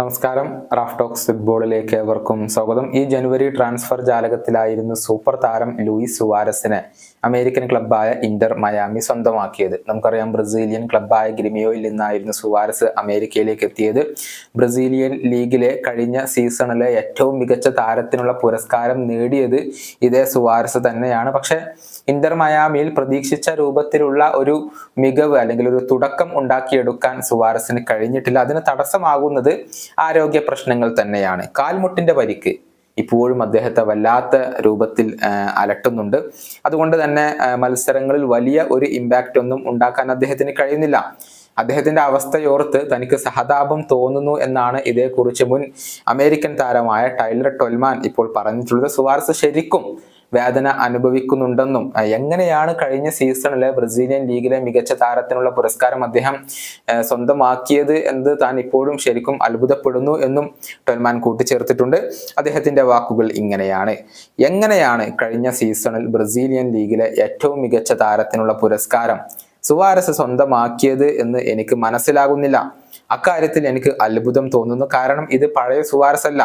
നമസ്കാരം. Raf talks ഫുട്ബോളിലേക്ക് ഏവർക്കും സ്വാഗതം. ഈ ജനുവരി ട്രാൻസ്ഫർ ജാലകത്തിലായിരുന്നു സൂപ്പർ താരം ലൂയിസ് സുവാരസിനെ അമേരിക്കൻ ക്ലബ്ബായ ഇന്റർ മയാമി സ്വന്തമാക്കിയത്. നമുക്കറിയാം ബ്രസീലിയൻ ക്ലബ്ബായ ഗ്രിമിയോയിൽ നിന്നായിരുന്നു സുവാരസ് അമേരിക്കയിലേക്ക് എത്തിയത്. ബ്രസീലിയൻ ലീഗിലെ കഴിഞ്ഞ സീസണിലെ ഏറ്റവും മികച്ച താരത്തിനുള്ള പുരസ്കാരം നേടിയത് ഇതേ സുവാരസ് തന്നെയാണ്. പക്ഷെ ഇന്റർ മയാമിയിൽ പ്രതീക്ഷിച്ച രൂപത്തിലുള്ള ഒരു മികവ് അല്ലെങ്കിൽ ഒരു തുടക്കം ഉണ്ടാക്കിയെടുക്കാൻ സുവാരസിന് കഴിഞ്ഞിട്ടില്ല. അതിന് തടസ്സമാകുന്നത് ആരോഗ്യ പ്രശ്നങ്ങൾ തന്നെയാണ്. കാൽമുട്ടിന്റെ പരിക്ക് ഇപ്പോഴും അദ്ദേഹത്തെ വല്ലാത്ത രൂപത്തിൽ അലട്ടുന്നുണ്ട്. അതുകൊണ്ട് തന്നെ മത്സരങ്ങളിൽ വലിയ ഒരു ഇമ്പാക്റ്റ് ഒന്നും ഉണ്ടാക്കാൻ അദ്ദേഹത്തിന് കഴിയുന്നില്ല. അദ്ദേഹത്തിന്റെ അവസ്ഥയോർത്ത് തനിക്ക് സഹതാപം തോന്നുന്നു എന്നാണ് ഇതേക്കുറിച്ച് മുൻ അമേരിക്കൻ താരമായ ടൈലർ ടൊൽമാൻ ഇപ്പോൾ പറഞ്ഞിട്ടുള്ളത്. സുവാർസ് ശരിക്കും വേദന അനുഭവിക്കുന്നുണ്ടെന്നും എങ്ങനെയാണ് കഴിഞ്ഞ സീസണിലെ ബ്രസീലിയൻ ലീഗിലെ മികച്ച താരത്തിനുള്ള പുരസ്കാരം അദ്ദേഹം സ്വന്തമാക്കിയത് എന്ന് താൻ ഇപ്പോഴും ശരിക്കും അത്ഭുതപ്പെടുന്നു എന്നും ടൊൽമാൻ കൂട്ടിച്ചേർത്തിട്ടുണ്ട്. അദ്ദേഹത്തിന്റെ വാക്കുകൾ ഇങ്ങനെയാണ്. എങ്ങനെയാണ് കഴിഞ്ഞ സീസണിൽ ബ്രസീലിയൻ ലീഗിലെ ഏറ്റവും മികച്ച താരത്തിനുള്ള പുരസ്കാരം സുവാരസ് സ്വന്തമാക്കിയത് എന്ന് എനിക്ക് മനസ്സിലാകുന്നില്ല. അക്കാര്യത്തിൽ എനിക്ക് അത്ഭുതം തോന്നുന്നു. കാരണം ഇത് പഴയ സുവാരസ് അല്ല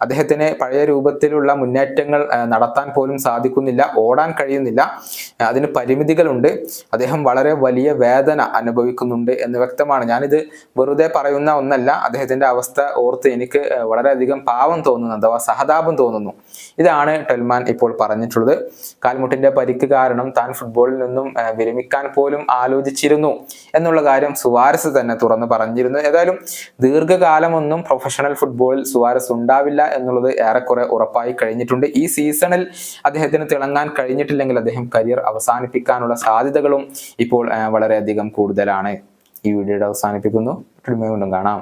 അദ്ദേഹത്തിന് പഴയ രൂപത്തിലുള്ള മുന്നേറ്റങ്ങൾ നടത്താൻ പോലും സാധിക്കുന്നില്ല ഓടാൻ കഴിയുന്നില്ല. അതിന് പരിമിതികളുണ്ട്. അദ്ദേഹം വളരെ വലിയ വേദന അനുഭവിക്കുന്നുണ്ട് എന്ന് വ്യക്തമാണ്. ഞാനിത് വെറുതെ പറയുന്ന ഒന്നല്ല. അദ്ദേഹത്തിന്റെ അവസ്ഥ ഓർത്ത് എനിക്ക് വളരെയധികം പാവം തോന്നുന്നു അഥവാ സഹതാപം തോന്നുന്നു. ഇതാണ് ടെൽമാൻ ഇപ്പോൾ പറഞ്ഞിട്ടുള്ളത്. കാൽമുട്ടിന്റെ പരിക്ക് കാരണം താൻ ഫുട്ബോളിൽ നിന്നും വിരമിക്കാൻ പോലും ആലോചിച്ചിരുന്നു. എന്നുള്ള കാര്യം സുവാരസ് തന്നെ തുറന്നു പറഞ്ഞിരുന്നു. ഏതായാലും ദീർഘകാലമൊന്നും പ്രൊഫഷണൽ ഫുട്ബോളിൽ സുവാരസ് ഉണ്ടാവില്ല എന്നുള്ളത് ഏറെക്കുറെ ഉറപ്പായി കഴിഞ്ഞിട്ടുണ്ട്. ഈ സീസണിൽ അദ്ദേഹത്തിന് തിളങ്ങാൻ കഴിഞ്ഞിട്ടില്ലെങ്കിൽ അദ്ദേഹം കരിയർ അവസാനിപ്പിക്കാനുള്ള സാധ്യതകളും ഇപ്പോൾ വളരെയധികം കൂടുതലാണ്. ഈ വീഡിയോയുടെ അവസാനിപ്പിക്കുന്നു. വീണ്ടും കാണാം.